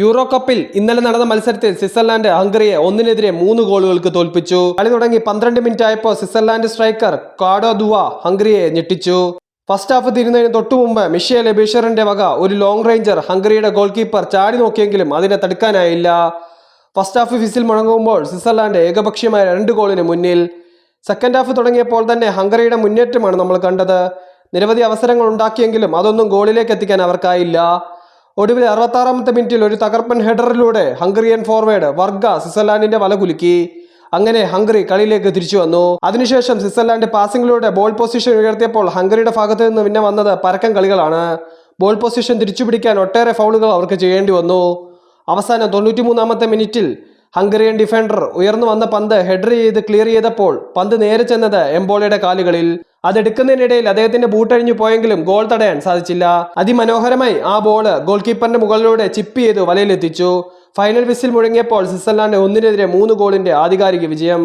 Euro കപ്പിൽ ഇന്നലെ നടന്ന മത്സരത്തിൽ സ്വിറ്റ്സർലാൻഡ് ഹംഗറിയെ ഒന്നിനെതിരെ മൂന്ന് ഗോളുകൾക്ക് തോൽപ്പിച്ചു. കളി തുടങ്ങി പന്ത്രണ്ട് മിനിറ്റ് ആയപ്പോൾ സ്വിറ്റ്സർലാൻഡ് സ്ട്രൈക്കർ കാഡോ ദുവ ഹംഗറിയെ ഞെട്ടിച്ചു. ഫസ്റ്റ് ഹാഫ് തിരുന്നതിന് തൊട്ടു മുമ്പ് മിഷേൽ ലബീഷറിന്റെ വക ഒരു ലോങ് റേഞ്ചർ ഹംഗറിയുടെ ഗോൾ കീപ്പർ ചാടി നോക്കിയെങ്കിലും അതിനെ തടുക്കാനായില്ല. ഫസ്റ്റ് ഹാഫ് ഫിസിൽ മുഴങ്ങുമ്പോൾ സ്വിറ്റ്സർലാൻഡ് ഏകപക്ഷീയമായ രണ്ട് ഗോളിന് മുന്നിൽ. സെക്കൻഡ് ഹാഫ് തുടങ്ങിയപ്പോൾ തന്നെ ഹംഗറിയുടെ മുന്നേറ്റമാണ് നമ്മൾ കണ്ടത്. നിരവധി അവസരങ്ങൾ ഉണ്ടാക്കിയെങ്കിലും അതൊന്നും ഗോളിലേക്ക് എത്തിക്കാൻ അവർക്കായില്ല. ഒടുവിൽ അറുപത്താറാമത്തെ മിനിറ്റിൽ ഒരു തകർപ്പൻ ഹെഡറിലൂടെ ഹംഗറിയൻ ഫോർവേഡ് വർഗ സ്വിറ്റ്സർലാൻഡിന്റെ വല കുലുക്കി. അങ്ങനെ ഹംഗറി കളിയിലേക്ക് തിരിച്ചു വന്നു. അതിനുശേഷം സ്വിറ്റ്സർലാൻഡ് പാസിംഗിലൂടെ ബോൾ പൊസിഷൻ ഉയർത്തിയപ്പോൾ ഹംഗറിയുടെ ഭാഗത്ത് നിന്ന് പിന്നെ വന്നത് പരക്കം കളികളാണ്. ബോൾ പൊസിഷൻ തിരിച്ചുപിടിക്കാൻ ഒട്ടേറെ ഫൗളുകൾ അവർക്ക് ചെയ്യേണ്ടി വന്നു. അവസാനം തൊണ്ണൂറ്റിമൂന്നാമത്തെ മിനിറ്റിൽ ഹംഗറിയൻ ഡിഫൻഡർ ഉയർന്നു വന്ന പന്ത് ഹെഡർ ചെയ്ത് ക്ലിയർ ചെയ്തപ്പോൾ പന്ത് നേരെ ചെന്നത് എംബോളയുടെ കാലുകളിൽ. അതെടുക്കുന്നതിനിടയിൽ അദ്ദേഹത്തിന്റെ ബൂട്ടഴിഞ്ഞു പോയെങ്കിലും ഗോൾ തടയാൻ സാധിച്ചില്ല. അതിമനോഹരമായി ആ ബോൾ ഗോൾ കീപ്പറിന്റെ മുകളിലൂടെ ചിപ്പ് ചെയ്ത് വലയിലെത്തിച്ചു. ഫൈനൽ വിസിൽ മുഴങ്ങിയപ്പോൾ സ്വിറ്റ്സർലാൻഡ് ഒന്നിനെതിരെ മൂന്ന് ഗോളിന്റെ ആധികാരിക വിജയം.